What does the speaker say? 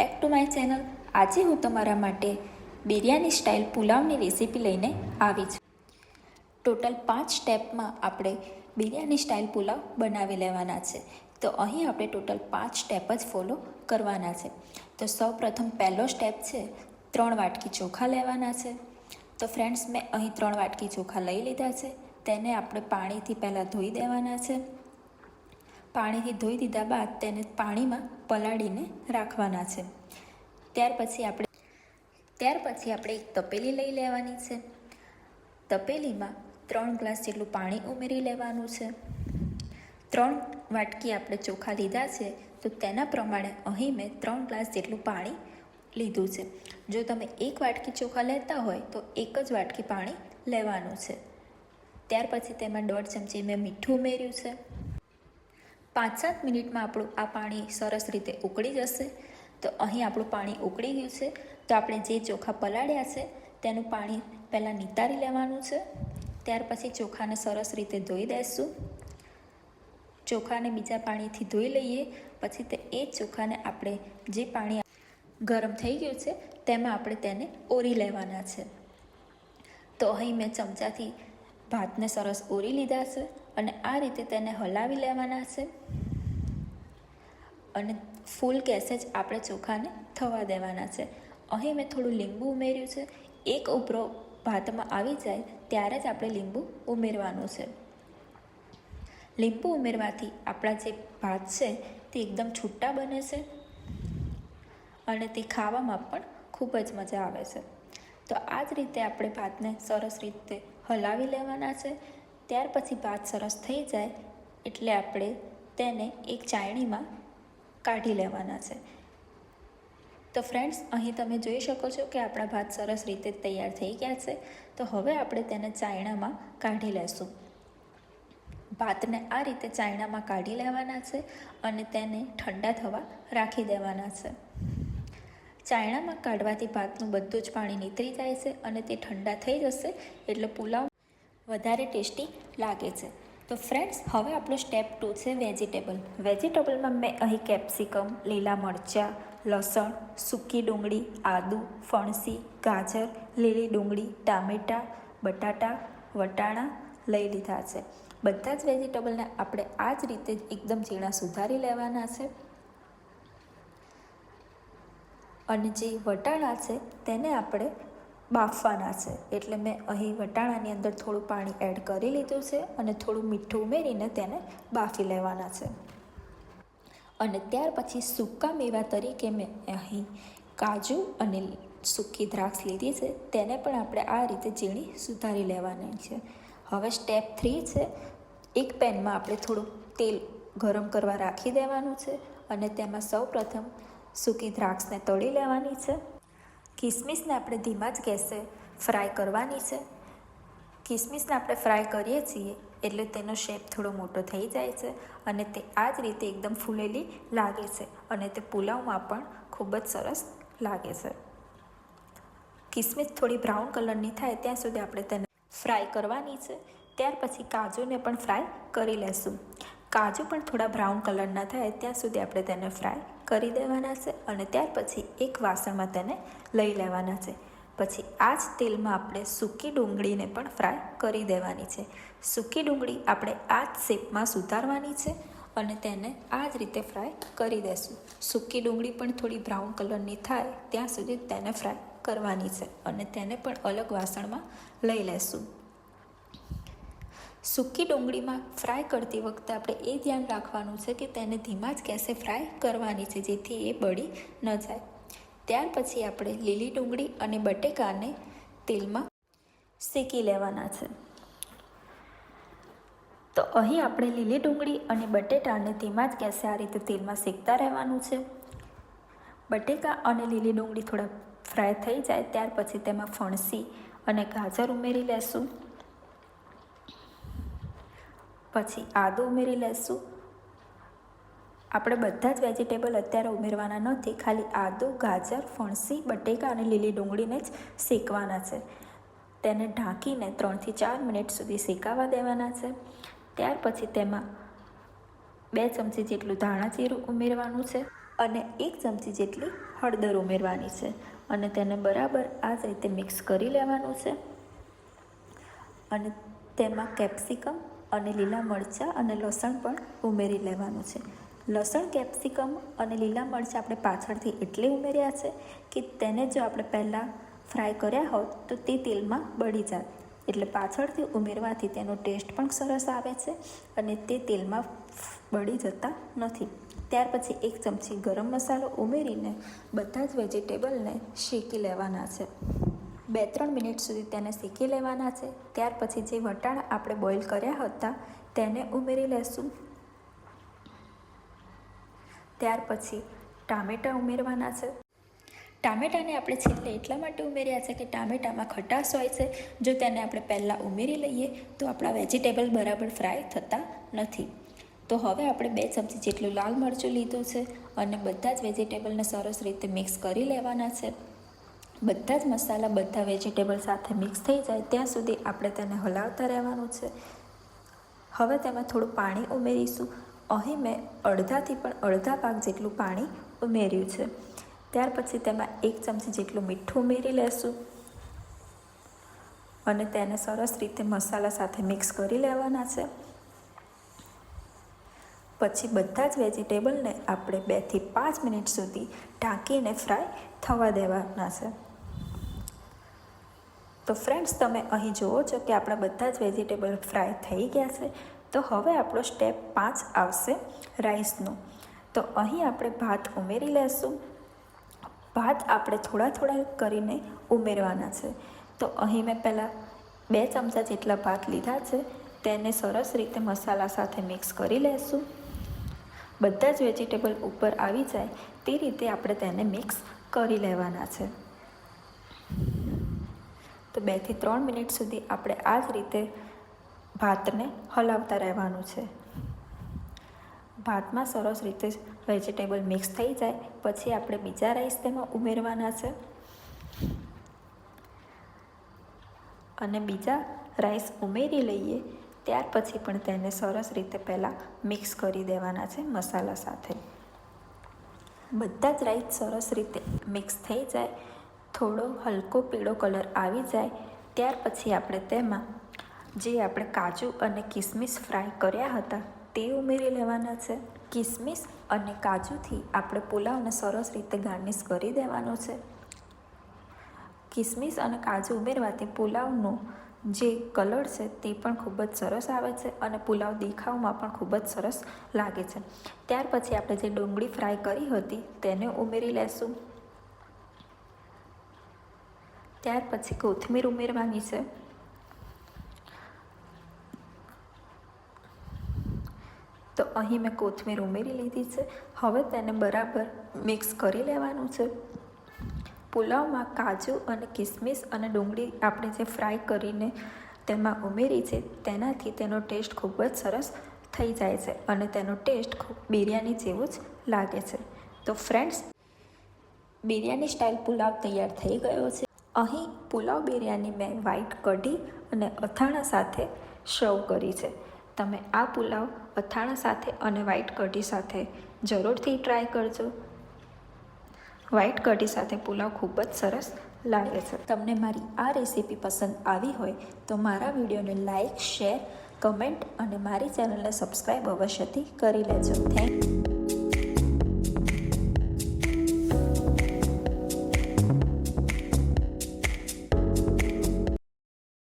Back to my channel આજે હું તમારા માટે બિરયાની સ્ટાઇલ પુલાવની રેસીપી લઈને આવી છું. ટોટલ પાંચ સ્ટેપમાં આપણે બિરયાની સ્ટાઇલ પુલાવ બનાવી લેવાના છે. તો અહીં આપણે ટોટલ પાંચ સ્ટેપ જ ફોલો કરવાના છે. તો સૌ પ્રથમ પહેલો સ્ટેપ છે, ત્રણ વાટકી ચોખા લેવાના છે. તો ફ્રેન્ડ્સ મેં અહીં ત્રણ વાટકી ચોખા લઈ લીધા છે. તેને આપણે પાણીથી પહેલાં ધોઈ દેવાના છે. પાણીથી ધોઈ દીધા બાદ તેને પાણીમાં પલાળીને રાખવાના છે. ત્યાર પછી આપણે ત્યાર પછી આપણે એક તપેલી લઈ લેવાની છે. તપેલીમાં ત્રણ ગ્લાસ જેટલું પાણી ઉમેરી લેવાનું છે. ત્રણ વાટકી આપણે ચોખા લીધા છે, તો તેના પ્રમાણે અહીં મેં ત્રણ ગ્લાસ જેટલું પાણી લીધું છે. જો તમે એક વાટકી ચોખા લેતા હોય, તો એક જ વાટકી પાણી લેવાનું છે. ત્યાર પછી તેમાં દોઢ ચમચી મેં મીઠું ઉમેર્યું છે. પાંચ સાત મિનિટમાં આપણું આ પાણી સરસ રીતે ઉકળી જશે. તો અહીં આપણું પાણી ઉકળી ગયું છે. તો આપણે જે ચોખા પલાળ્યા છે, તેનું પાણી પહેલાં નિતારી લેવાનું છે. ત્યાર પછી ચોખાને સરસ રીતે ધોઈ દઈશું. ચોખાને બીજા પાણીથી ધોઈ લઈએ. પછી તે એ ચોખાને આપણે જે પાણી ગરમ થઈ ગયું છે, તેમાં આપણે તેને ઓરી લેવાના છે. તો અહીં મેં ચમચાથી ભાતને સરસ ઓરી લીધા છે અને આ રીતે તેને હલાવી લેવાના છે. અને ફૂલ કેસેજ આપણે ચોખાને થવા દેવાના છે. અહીં મેં થોડું લીંબુ ઉમેર્યું છે. એક ઉપરો ભાતમાં આવી જાય ત્યારે જ આપણે લીંબુ ઉમેરવાનું છે. લીંબુ ઉમેરવાથી આપણા જે ભાત છે તે એકદમ છૂટા બને છે અને તે ખાવામાં પણ ખૂબ જ મજા આવે છે. તો આ જ રીતે આપણે ભાતને સરસ રીતે હલાવી લેવાના છે. ત્યાર પછી ભાત સરસ થઈ જાય એટલે આપણે તેને એક ચાયણીમાં કાઢી લેવાના છે. તો ફ્રેન્ડ્સ અહીં તમે જોઈ શકો છો કે આપણા ભાત સરસ રીતે તૈયાર થઈ ગયા છે. તો હવે આપણે તેને ચાયણામાં કાઢી લેશું. ભાતને આ રીતે ચાયણામાં કાઢી લેવાના છે અને તેને ઠંડા થવા રાખી દેવાના છે. ચાયણામાં કાઢવાથી ભાતનું બધું જ પાણી નીતરી જાય છે અને તે ઠંડા થઈ જશે એટલે પુલાવ વધારે ટેસ્ટી લાગે છે. તો ફ્રેન્ડ્સ હવે આપણો સ્ટેપ ટુ છે વેજીટેબલ વેજીટેબલમાં મેં અહીં કેપ્સિકમ લીલા મરચાં, લસણ, સૂકી ડુંગળી, આદુ, ફણસી, ગાજર, લીલી ડુંગળી, ટામેટાં, બટાટા, વટાણા લઈ લીધા છે. બધા જ વેજીટેબલને આપણે આ જ રીતે એકદમ ઝીણા સુધારી લેવાના છે. અને જે વટાણા છે, તેને આપણે બાફવાના છે. એટલે મેં અહીં વટાણાની અંદર થોડું પાણી એડ કરી લીધું છે અને થોડું મીઠું ઉમેરીને તેને બાફી લેવાના છે. અને ત્યાર પછી સૂકા મેવા તરીકે મેં અહીં કાજુ અને સૂકી દ્રાક્ષ લીધી છે, તેને પણ આપણે આ રીતે ઝીણી સુધારી લેવાની છે. હવે સ્ટેપ થ્રી છે, એક પેનમાં આપણે થોડું તેલ ગરમ કરવા રાખી દેવાનું છે અને તેમાં સૌ પ્રથમ સૂકી દ્રાક્ષને તળી લેવાની છે. કિસમિસને આપણે ધીમા જ ગેસે ફ્રાય કરવાની છે. કિસમિસને આપણે ફ્રાય કરીએ છીએ એટલે તેનો શેપ થોડો મોટો થઈ જાય છે અને તે આ જ રીતે એકદમ ફૂલેલી લાગે છે અને તે પુલાવમાં પણ ખૂબ જ સરસ લાગે છે. કિસમિસ થોડી બ્રાઉન કલરની થાય ત્યાં સુધી આપણે તેને ફ્રાય કરવાની છે. ત્યાર પછી કાજુને પણ ફ્રાય કરી લેશું. કાજુ પણ થોડા બ્રાઉન કલરના થાય ત્યાં સુધી આપણે તેને ફ્રાય કરી દેવાના છે અને ત્યાર પછી એક વાસણમાં તેને લઈ લેવાના છે. પછી આ જ તેલમાં આપણે સૂકી ડુંગળીને પણ ફ્રાય કરી દેવાની છે. સૂકી ડુંગળી આપણે આ જ શેપમાં સુધારવાની છે અને તેને આ જ રીતે ફ્રાય કરી દેશું. સૂકી ડુંગળી પણ થોડી બ્રાઉન કલરની થાય ત્યાં સુધી તેને ફ્રાય કરવાની છે અને તેને પણ અલગ વાસણમાં લઈ લેશું. સૂકી ડુંગળીમાં ફ્રાય કરતી વખતે આપણે એ ધ્યાન રાખવાનું છે કે તેને ધીમા જ ગેસે ફ્રાય કરવાની છે, જેથી એ બળી ન જાય. ત્યાર પછી આપણે લીલી ડુંગળી અને બટેકાને તેલમાં શેકી લેવાના છે. તો અહીં આપણે લીલી ડુંગળી અને બટેટાને ધીમા જ ગેસે આ રીતે તેલમાં શેકતા રહેવાનું છે. બટેકા અને લીલી ડુંગળી થોડા ફ્રાય થઈ જાય, ત્યાર પછી તેમાં ફણસી અને ગાજર ઉમેરી લેશું. પછી આદું ઉમેરી લેશું. આપણે બધા જ વેજીટેબલ અત્યારે ઉમેરવાના નથી, ખાલી આદું, ગાજર, ફણસી, બટેકા અને લીલી ડુંગળીને જ શેકવાના છે. તેને ઢાંકીને ત્રણથી ચાર મિનિટ સુધી શેકાવા દેવાના છે. ત્યાર પછી તેમાં બે ચમચી જેટલું ધાણા જીરું ઉમેરવાનું છે અને એક ચમચી જેટલી હળદર ઉમેરવાની છે અને તેને બરાબર આ જ રીતે મિક્સ કરી લેવાનું છે. અને તેમાં કેપ્સિકમ અને લીલા મરચાં અને લસણ પણ ઉમેરી લેવાનું છે. લસણ, કેપ્સિકમ અને લીલા મરચાં આપણે પાછળથી એટલે ઉમેર્યા છે કે તેને જો આપણે પહેલાં ફ્રાય કર્યા હોત તો તે તેલમાં બળી જાત એટલે પાછળથી ઉમેરવાથી તેનો ટેસ્ટ પણ સરસ આવે છે અને તે તેલમાં બળી જતા નથી. ત્યાર પછી એક ચમચી ગરમ મસાલો ઉમેરીને બધા જ વેજીટેબલને શેકી લેવાના છે. બે ત્રણ મિનિટ સુધી તેને શેકી લેવાના છે. ત્યાર પછી જે વટાણા આપણે બોઇલ કર્યા હતા તેને ઉમેરી લેશું. ત્યાર પછી ટામેટાં ઉમેરવાના છે. ટામેટાને આપણે છેલ્લે એટલા માટે ઉમેર્યા છે કે ટામેટામાં ખટાશ હોય છે. જો તેને આપણે પહેલાં ઉમેરી લઈએ તો આપણા વેજીટેબલ બરાબર ફ્રાય થતા નથી. તો હવે આપણે બે ચમચી જેટલું લાલ મરચું લીધું છે અને બધા જ વેજીટેબલને સરસ રીતે મિક્સ કરી લેવાના છે. બધા જ મસાલા બધા વેજીટેબલ સાથે મિક્સ થઈ જાય, ત્યાં સુધી આપણે તેને હલાવતા રહેવાનું છે. હવે તેમાં થોડું પાણી ઉમેરીશું. અહીં મેં અડધાથી પણ અડધા ભાગ જેટલું પાણી ઉમેર્યું છે. ત્યાર પછી તેમાં એક ચમચી જેટલું મીઠું ઉમેરી લેશું અને તેને સરસ રીતે મસાલા સાથે મિક્સ કરી લેવાના છે. પછી બધા જ વેજીટેબલને આપણે બેથી પાંચ મિનિટ સુધી ઢાંકીને ફ્રાય થવા દેવાના છે. તો ફ્રેન્ડ્સ તમે અહીં જુઓ છો કે આપણા બધા જ વેજીટેબલ ફ્રાય થઈ ગયા છે. તો હવે આપણો સ્ટેપ પાંચ આવશે રાઈસનો તો અહીં આપણે ભાત ઉમેરી લેશું. ભાત આપણે થોડા થોડા કરીને ઉમેરવાના છે. તો અહીં મેં પહેલાં બે ચમચા જેટલા ભાત લીધા છે. તેને સરસ રીતે મસાલા સાથે મિક્સ કરી લેશું. બધા જ વેજીટેબલ ઉપર આવી જાય, તે રીતે આપણે તેને મિક્સ કરી લેવાના છે. તો બેથી ત્રણ મિનિટ સુધી આપણે આ જ રીતે ભાતને હલાવતા રહેવાનું છે. ભાતમાં સરસ રીતે વેજીટેબલ મિક્સ થઈ જાય, પછી આપણે બીજા રાઈસ તેમાં ઉમેરવાના છે. અને બીજા રાઈસ ઉમેરી લઈએ ત્યાર પછી પણ તેને સરસ રીતે પહેલાં મિક્સ કરી દેવાના છે મસાલા સાથે. બધા જ રાઈસ સરસ રીતે મિક્સ થઈ જાય, થોડો હલકો પીળો કલર આવી જાય, ત્યાર પછી આપણે તેમાં જે આપણે કાજુ અને કિસમિસ ફ્રાય કર્યા હતા તે ઉમેરી લેવાના છે. કિસમિસ અને કાજુથી આપણે પુલાવને સરસ રીતે ગાર્નિશ કરી દેવાનો છે. કિસમિસ અને કાજુ ઉમેરવાથી પુલાવનો જે કલર છે તે પણ ખૂબ જ સરસ આવે છે અને પુલાવ દેખાવમાં પણ ખૂબ જ સરસ લાગે છે. ત્યાર પછી આપણે જે ડુંગળી ફ્રાય કરી હતી તેને ઉમેરી લેશું. ત્યાર પછી કોથમીર ઉમેરવાની છે. તો અહીં મેં કોથમીર ઉમેરી લીધી છે. હવે તેને બરાબર મિક્સ કરી લેવાનું છે. પુલાવમાં કાજુ અને કિસમિસ અને ડુંગળી આપણે જે ફ્રાય કરીને તેમાં ઉમેરી છે, તેનાથી તેનો ટેસ્ટ ખૂબ જ સરસ થઈ જાય છે અને તેનો ટેસ્ટ ખૂબ બિરયાની જેવું જ લાગે છે. તો ફ્રેન્ડ્સ, બિરયાની સ્ટાઇલ પુલાવ તૈયાર થઈ ગયો છે. અહીં પુલાવ બિરયાની મેં વ્હાઈટ કઢી અને અથાણા સાથે સર્વ કરી છે. તમે આ પુલાવ અથાણા સાથે અને વ્હાઈટ કઢી સાથે જરૂરથી ટ્રાય કરજો. વ્હાઈટ કઢી સાથે પુલાવ ખૂબ જ સરસ લાગે છે. તમને મારી આ રેસીપી પસંદ આવી હોય તો મારા વિડીયોને લાઇક શેર, કમેન્ટ અને મારી ચેનલને સબસ્ક્રાઈબ અવશ્યથી કરી લેજો. થેન્ક